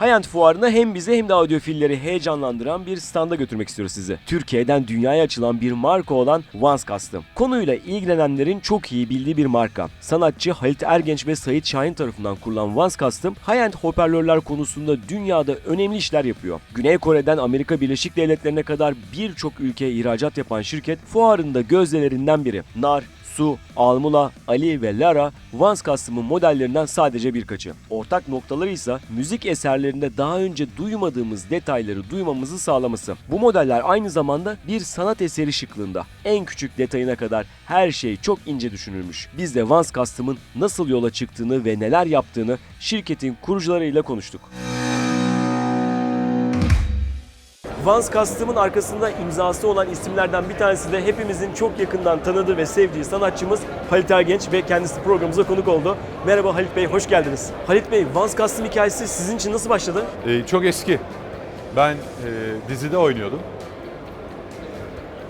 High-End fuarına hem bizi hem de audiofilleri heyecanlandıran bir standa götürmek istiyoruz sizi. Türkiye'den dünyaya açılan bir marka olan Vans Custom. Konuyla ilgilenenlerin çok iyi bildiği bir marka. Sanatçı Halit Ergenç ve Sait Şahin tarafından kurulan Vans Custom, high-end hoparlörler konusunda dünyada önemli işler yapıyor. Güney Kore'den Amerika Birleşik Devletleri'ne kadar birçok ülkeye ihracat yapan şirket fuarında gözdelerinden biri. Nar, Su, Almula, Ali ve Lara Vans Custom'ın modellerinden sadece birkaçı. Ortak noktaları ise müzik eserlerinde daha önce duymadığımız detayları duymamızı sağlaması. Bu modeller aynı zamanda bir sanat eseri şıklığında. En küçük detayına kadar her şey çok ince düşünülmüş. Biz de Vans Custom'ın nasıl yola çıktığını ve neler yaptığını şirketin kurucularıyla konuştuk. Vans Custom'ın arkasında imzası olan isimlerden bir tanesi de hepimizin çok yakından tanıdığı ve sevdiği sanatçımız Halit Ergenç ve kendisi programımıza konuk oldu. Merhaba Halit Bey, hoş geldiniz. Halit Bey, Vans Custom hikayesi sizin için nasıl başladı? Ee, çok eski. Ben e, dizide oynuyordum.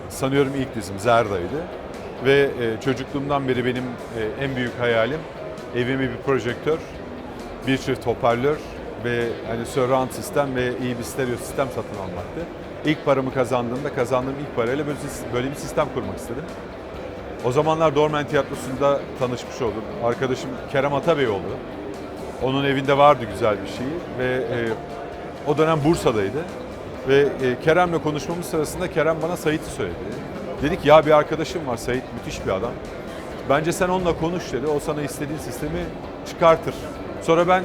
Sanıyorum ilk dizim Zerda'ydı. Ve e, çocukluğumdan beri benim e, en büyük hayalim evime bir projektör, bir çift hoparlör ve hani surround sistem ve iyi bir stereo sistem satın almaktı. İlk paramı kazandığımda kazandığım ilk parayla böyle, bir sistem kurmak istedim. O zamanlar Dormen Tiyatrosu'nda tanışmış oldum. Arkadaşım Kerem Atabeyoğlu. Onun evinde vardı güzel bir şey ve e, o dönem Bursa'daydı. Ve e, Kerem'le konuşmamız sırasında Kerem bana Sait'i söyledi. Dedik ya bir arkadaşım var Sait müthiş bir adam. Bence sen onunla konuş dedi. O sana istediğin sistemi çıkartır. Sonra ben e,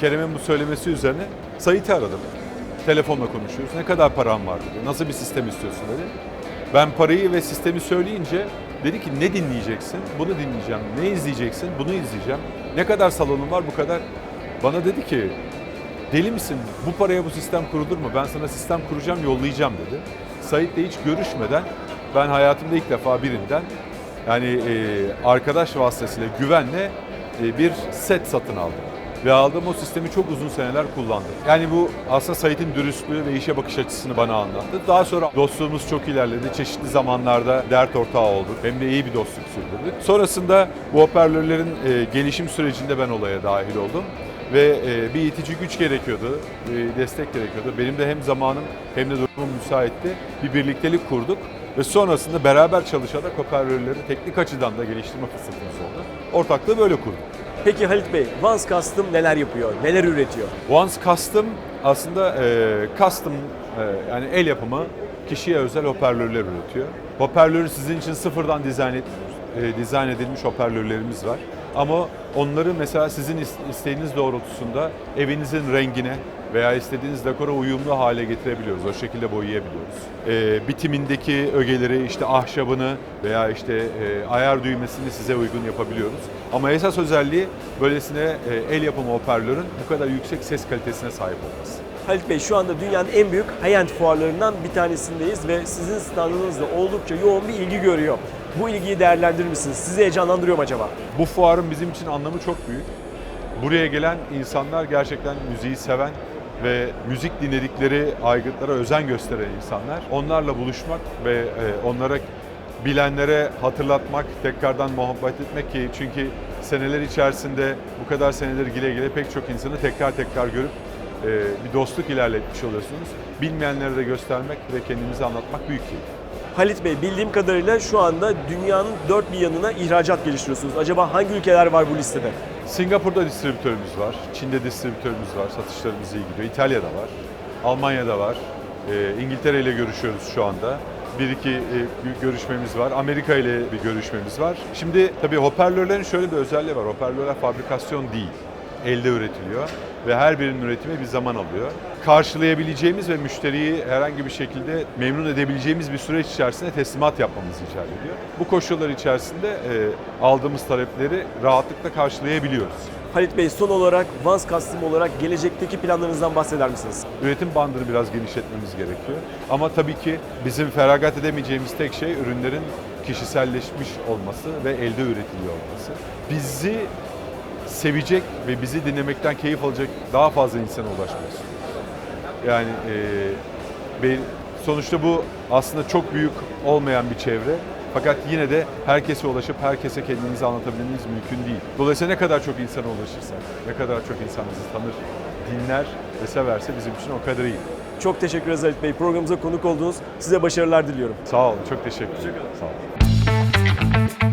Kerem'in bu söylemesi üzerine Sait'i aradım. Telefonla konuşuyoruz. Ne kadar param var dedi. Nasıl bir sistem istiyorsun dedi. Ben parayı ve sistemi söyleyince dedi ki ne dinleyeceksin? Bunu dinleyeceğim. Ne izleyeceksin? Bunu izleyeceğim. Ne kadar salonun var? Bu kadar. Bana dedi ki deli misin? Bu paraya bu sistem kurulur mu? Ben sana sistem kuracağım, yollayacağım dedi. Sait'le hiç görüşmeden ben hayatımda ilk defa birinden yani e, arkadaş vasıtasıyla güvenle e, bir set satın aldım. Ve aldığım o sistemi çok uzun seneler kullandım. Yani bu aslında Sait'in dürüstlüğü ve işe bakış açısını bana anlattı. Daha sonra dostluğumuz çok ilerledi. Çeşitli zamanlarda dert ortağı olduk. Hem de iyi bir dostluk sürdürdük. Sonrasında bu hoparlörlerin e, gelişim sürecinde ben olaya dahil oldum. Ve e, bir itici güç gerekiyordu, destek gerekiyordu. Benim de hem zamanım hem de durumum müsaitti. Bir birliktelik kurduk ve sonrasında beraber çalışarak hoparlörleri teknik açıdan da geliştirme fırsatımız oldu. Ortaklığı böyle kurduk. Peki Halit Bey, Vans Custom neler yapıyor, neler üretiyor? Once Custom aslında e, custom e, yani el yapımı kişiye özel hoparlörler üretiyor. Hoparlörü sizin için sıfırdan dizayn, et, e, dizayn edilmiş hoparlörlerimiz var. Ama onları mesela sizin is- isteğiniz doğrultusunda evinizin rengine veya istediğiniz dekora uyumlu hale getirebiliyoruz. O şekilde boyayabiliyoruz. E, bitimindeki ögeleri, işte ahşabını veya işte e, ayar düğmesini size uygun yapabiliyoruz. Ama esas özelliği böylesine e, el yapımı hoparlörün bu kadar yüksek ses kalitesine sahip olması. Halit Bey şu anda dünyanın en büyük high-end fuarlarından bir tanesindeyiz ve sizin standınızda oldukça yoğun bir ilgi görüyor. Bu ilgiyi değerlendirir misiniz? Sizi heyecanlandırıyor mu acaba? Bu fuarın bizim için anlamı çok büyük. Buraya gelen insanlar gerçekten müziği seven ve müzik dinledikleri aygıtlara özen gösteren insanlar. Onlarla buluşmak ve e, onlara bilenlere hatırlatmak, tekrardan muhabbet etmek ki çünkü seneler içerisinde bu kadar seneler gile gile pek çok insanı tekrar tekrar görüp e, bir dostluk ilerletmiş oluyorsunuz. Bilmeyenlere de göstermek ve kendinizi anlatmak büyük keyif. Halit Bey bildiğim kadarıyla şu anda dünyanın dört bir yanına ihracat geliştiriyorsunuz. Acaba hangi ülkeler var bu listede? Singapur'da distribütörümüz var, Çin'de distribütörümüz var, satışlarımız iyi gidiyor. İtalya'da var, Almanya'da var, e, İngiltere ile görüşüyoruz şu anda. Bir iki e, görüşmemiz var, Amerika ile bir görüşmemiz var. Şimdi tabii hoparlörlerin şöyle bir özelliği var, hoparlörler fabrikasyon değil, elde üretiliyor ve her birinin üretimi bir zaman alıyor. Karşılayabileceğimiz ve müşteriyi herhangi bir şekilde memnun edebileceğimiz bir süreç içerisinde teslimat yapmamızı icap ediyor. Bu koşullar içerisinde e, aldığımız talepleri rahatlıkla karşılayabiliyoruz. Halit Bey son olarak Vans Custom olarak gelecekteki planlarınızdan bahseder misiniz? Üretim bandını biraz genişletmemiz gerekiyor. Ama tabii ki bizim feragat edemeyeceğimiz tek şey ürünlerin kişiselleşmiş olması ve elde üretiliyor olması. Bizi sevecek ve bizi dinlemekten keyif alacak daha fazla insana ulaşmak istiyoruz. Yani e, ben- sonuçta bu aslında çok büyük olmayan bir çevre. Fakat yine de herkese ulaşıp herkese kendinizi anlatabilmeniz mümkün değil. Dolayısıyla ne kadar çok insana ulaşırsak, ne kadar çok insan bizi tanır, dinler ve severse bizim için o kadar iyi. Çok teşekkür ederiz Halit Bey. Programımıza konuk oldunuz. Size başarılar diliyorum. Sağ olun, çok teşekkür ederim. Sağ olun.